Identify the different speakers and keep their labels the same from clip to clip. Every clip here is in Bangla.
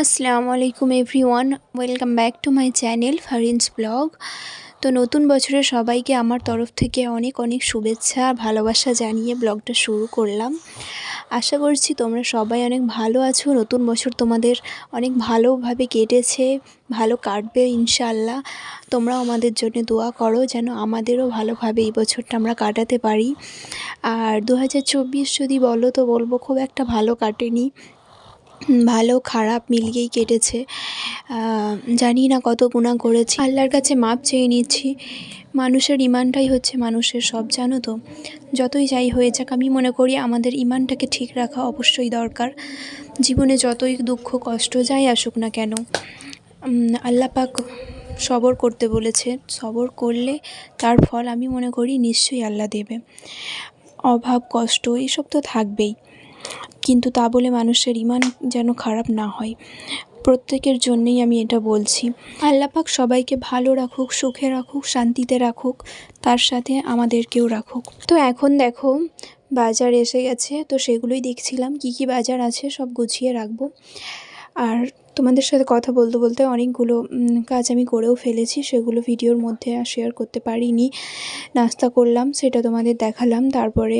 Speaker 1: আসসালামু আলাইকুম everyone welcome back to my channel Farin's blog তো নতুন বছরে সবাইকে আমার তরফ থেকে অনেক অনেক শুভেচ্ছা ভালোবাসা জানিয়ে ব্লগটা শুরু করলাম। আশা করছি তোমরা সবাই অনেক ভালো আছো। নতুন বছর তোমাদের অনেক ভালোভাবে কেটেছে, ভালো কাটবে ইনশাল্লাহ তোমরাও আমাদের জন্য দোয়া করো যেন আমাদেরও ভালোভাবে এই বছরটা আমরা কাটাতে পারি। আর দু হাজার চব্বিশ যদি বলো তো বলব খুব একটা ভালো কাটেনি। ভালো, খারাপ মিলিয়েই কেটেছে। জানি না কত গুণা করেছি। আল্লাহর কাছে মাপ চেয়ে নিচ্ছি। মানুষের ইমানটাই হচ্ছে মানুষের সব, জানো তো? যতই যাই হয়ে যাক, আমি মনে করি আমাদের ইমানটাকে ঠিক রাখা অবশ্যই দরকার। জীবনে যতই দুঃখ, কষ্ট যাই আসুক না কেন আল্লাহ পাক সবর করতে বলেছে। সবর করলে তার ফল আমি মনে করি নিশ্চয়ই আল্লাহ দেবে। অভাব, কষ্ট এইসব তো থাকবেই। কিন্তু তা বলে মানুষের ইমান যেন খারাপ না হয়। প্রত্যেকের জন্যেই আমি এটা বলছি। আল্লাপাক সবাইকে ভালো রাখুক, সুখে রাখুক, শান্তিতে রাখুক, তার সাথে আমাদেরকেও রাখুক। তো এখন দেখো, বাজার এসে গেছে, তো সেগুলোই দেখছিলাম। কি কি বাজার আছে সব গুছিয়ে রাখব। আর তোমাদের সাথে কথা বলতে বলতে অনেকগুলো কাজ আমি করেও ফেলেছি, সেগুলো ভিডিওর মধ্যে আর শেয়ার করতে পারিনি। নাস্তা করলাম, সেটা তোমাদের দেখালাম, তারপরে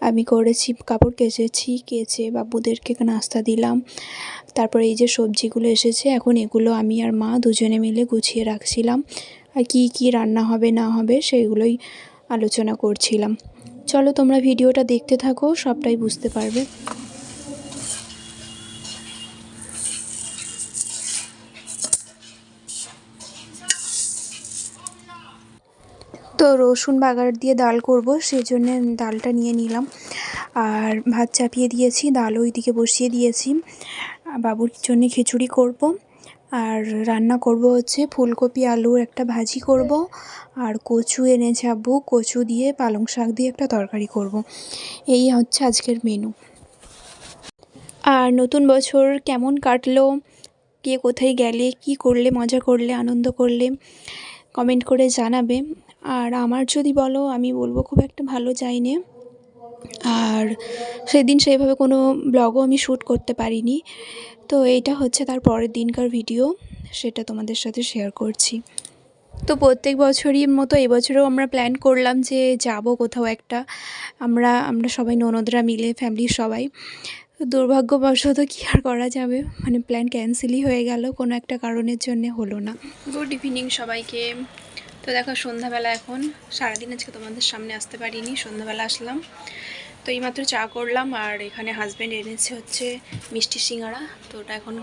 Speaker 1: আমি করেছি, কাপড় কেচেছি, কেচে বাবুদেরকে নাস্তা দিলাম। তারপরে এই যে সবজিগুলো এসেছে, এখন এগুলো আমি আর মা দুজনে মিলে গুছিয়ে রাখছিলাম। আর কী কী রান্না হবে, না হবে, সেগুলোই আলোচনা করছিলাম। চলো তোমরা ভিডিওটা দেখতে থাকো, সবটাই বুঝতে পারবে। তো রসুন বাগার দিয়ে ডাল করব সেই জন্য ডালটা নিয়ে নিলাম। আর ভাত চাপিয়ে দিয়েছি, ডালও ওইদিকে বসিয়ে দিয়েছি। বাবুর জন্য খিচুড়ি করব। আর রান্না করব হচ্ছে ফুলকপি আলুর একটা ভাজি করব। আর কচু এনে যাব কচু দিয়ে পালং শাক দিয়ে একটা তরকারি করব। এই হচ্ছে আজকের মেনু আর নতুন বছর কেমন কাটলো? কে কোথায় গেলে, কি করলে, মজা করলে, আনন্দ করলে? কমেন্ট করে জানাবে। আর আমার যদি বলো, আমি বলব খুব একটা ভালো যায়নি আর সেদিন সেইভাবে কোনো ব্লগও আমি শ্যুট করতে পারিনি। তো এইটা হচ্ছে তার পরের দিনকার ভিডিও সেটা তোমাদের সাথে শেয়ার করছি। তো প্রত্যেক বছরই মতো এবছরেও আমরা প্ল্যান করলাম যে যাব কোথাও একটা। আমরা আমরা সবাই ননদরা মিলে ফ্যামিলির সবাই। দুর্ভাগ্যবশত কী আর করা যাবে? মানে প্ল্যান ক্যান্সেলই হয়ে গেল, কোনো একটা কারণের জন্যে হলো না। গুড ইভিনিং সবাইকে। তো দেখো, সন্ধ্যাবেলা এখন, সারাদিন আজকে তোমাদের সামনে আসতে পারিনি, সন্ধ্যাবেলা আসলাম। তো এইমাত্র চা করলাম, আর এখানে হাজব্যান্ড এনেছে হচ্ছে মিষ্টি সিঙ্গারা। তো ওটা এখন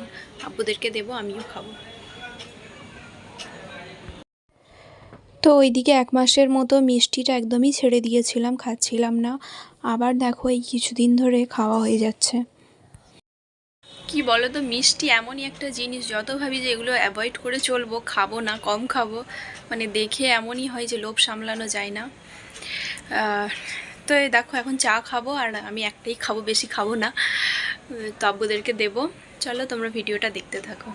Speaker 1: আব্বুদেরকে দেবো, আমিও খাব। তো ওইদিকে এক মাসের মতো মিষ্টিটা একদমই ছেড়ে দিয়েছিলাম, খাচ্ছিলাম না। আবার দেখো, এই কিছুদিন ধরে খাওয়া হয়ে যাচ্ছে। কি বলো তো মিষ্টি এমনই একটা জিনিস, যত ভাবি যে এগুলো অ্যাভয়েড করে চলবো, খাব না, কম খাব মানে দেখে এমনই হয় যে লোভ সামলানো যায় না। তো দেখো, এখন চা খাব, আর আমি একটাই খাব, বেশি খাব না। তো আব্বুদেরকে দেবো। চলো, তোমরা ভিডিওটা দেখতে থাকো।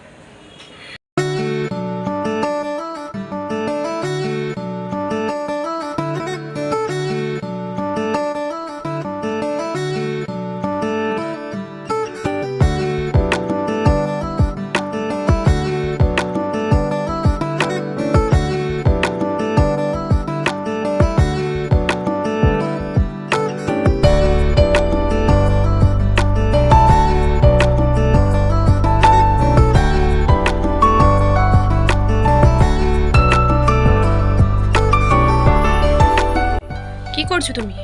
Speaker 1: করছ তুমি?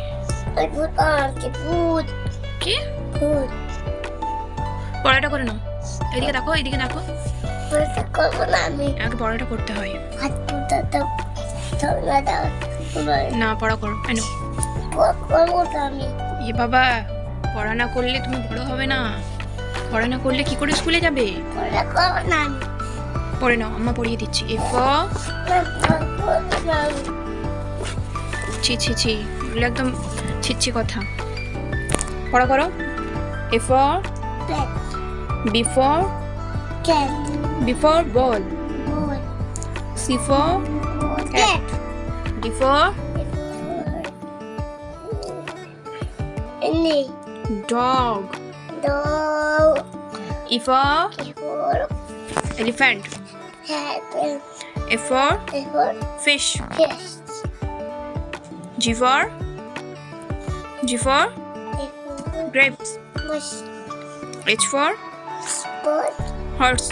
Speaker 1: কি পড়াটা করে নাও। এদিকে দেখো এদিকে দেখো। আগে পড়াটা করতে হয়। না পড়া করো কেন এ বাবা পড়া না করলে তুমি বড় হবে না। পড়া না করলে কি করে স্কুলে যাবে? পড়ে নাও আম্মা পড়িয়ে দিচ্ছি। এ ছি ছি ছি। এগুলো একদম ছিচ্ছি কথা। পড়া করো। A for B for B for ball C for cat D for dog E for
Speaker 2: for
Speaker 1: elephant.
Speaker 2: heaven,
Speaker 1: F for
Speaker 2: A for
Speaker 1: fish.
Speaker 2: fish,
Speaker 1: G for G for grapes.
Speaker 2: bush,
Speaker 1: H for
Speaker 2: spot,
Speaker 1: horse.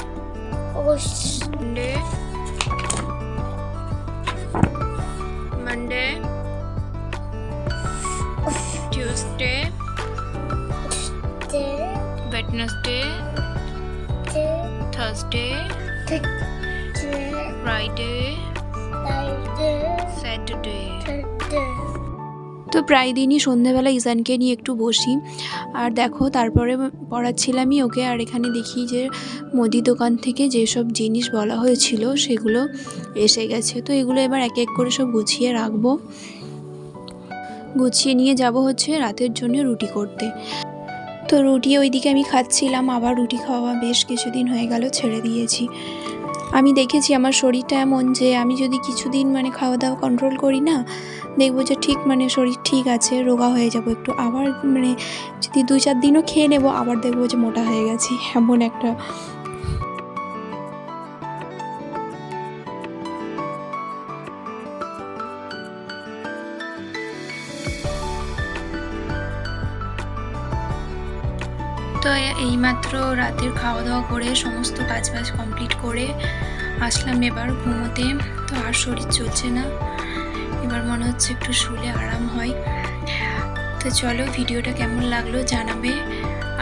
Speaker 2: horse,
Speaker 1: Monday. Monday. Tuesday.
Speaker 2: day,
Speaker 1: Wednesday.
Speaker 2: day,
Speaker 1: Thursday. Friday.
Speaker 2: Friday,
Speaker 1: তো প্রায় দিনই সন্ধেবেলা ইজানকে নিয়ে একটু বসি। আর দেখো তারপরে পড়াচ্ছিলামই ওকে। আর এখানে দেখি যে মুদি দোকান থেকে যেসব জিনিস বলা হয়েছিল সেগুলো এসে গেছে। তো এগুলো এবার এক এক করে সব গুছিয়ে রাখব। গুছিয়ে নিয়ে যাব হচ্ছে রাতের জন্য রুটি করতে। তো রুটি ওইদিকে আমি খাচ্ছিলাম আবার রুটি খাওয়া বেশ কিছুদিন হয়ে গেল ছেড়ে দিয়েছি। আমি দেখেছি আমার শরীরটা এমন যে আমি যদি কিছুদিন মানে খাওয়া দাওয়া কন্ট্রোল করি না, দেখব যে ঠিক মানে শরীর ঠিক আছে, রোগা হয়ে যাব একটু। আবার মানে যদি দু চার দিনও খেয়ে নেব, আবার দেখব যে মোটা হয়ে গেছি, এমন একটা তো এইমাত্র রাতের খাওয়া দাওয়া করে সমস্ত কাজ বাজ কমপ্লিট করে আসলাম এবার ঘুমোতে। তো আর শরীর চলছে না। এবার মনে হচ্ছে একটু শুলে আরাম হয়। তো চলো ভিডিওটা কেমন লাগল জানাবে।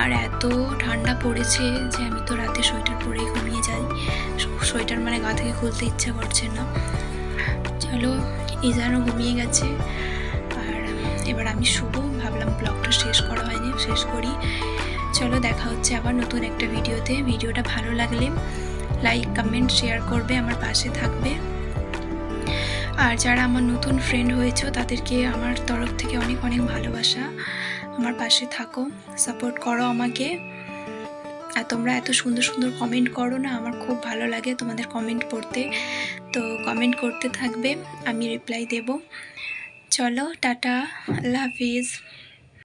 Speaker 1: আর এত ঠান্ডা পড়েছে যে আমি তো রাতে সোয়েটার পরেই ঘুমিয়ে যাই। সোয়েটার মানে গা থেকে খুলতে ইচ্ছা করছে না। চলো ইজানও ঘুমিয়ে গেছে। আর এবার আমি শুভ ভাবলাম ব্লগটা শেষ করা হয়নি, শেষ করি। চলো দেখা হচ্ছে আবার নতুন একটা ভিডিওতে। ভিডিওটা ভালো লাগলে লাইক কমেন্ট শেয়ার করবে, আমার পাশে থাকবে। আর যারা আমার নতুন ফ্রেন্ড হয়েছে, তাদেরকে আমার তরফ থেকে অনেক অনেক ভালোবাসা। আমার পাশে থাকো সাপোর্ট করো আমাকে। আর তোমরা এত সুন্দর সুন্দর কমেন্ট করো না, আমার খুব ভালো লাগে তোমাদের কমেন্ট পড়তে। তো কমেন্ট করতে থাকবে, আমি রিপ্লাই দেব। চলো, টাটা, আল্লাহ হাফিজ।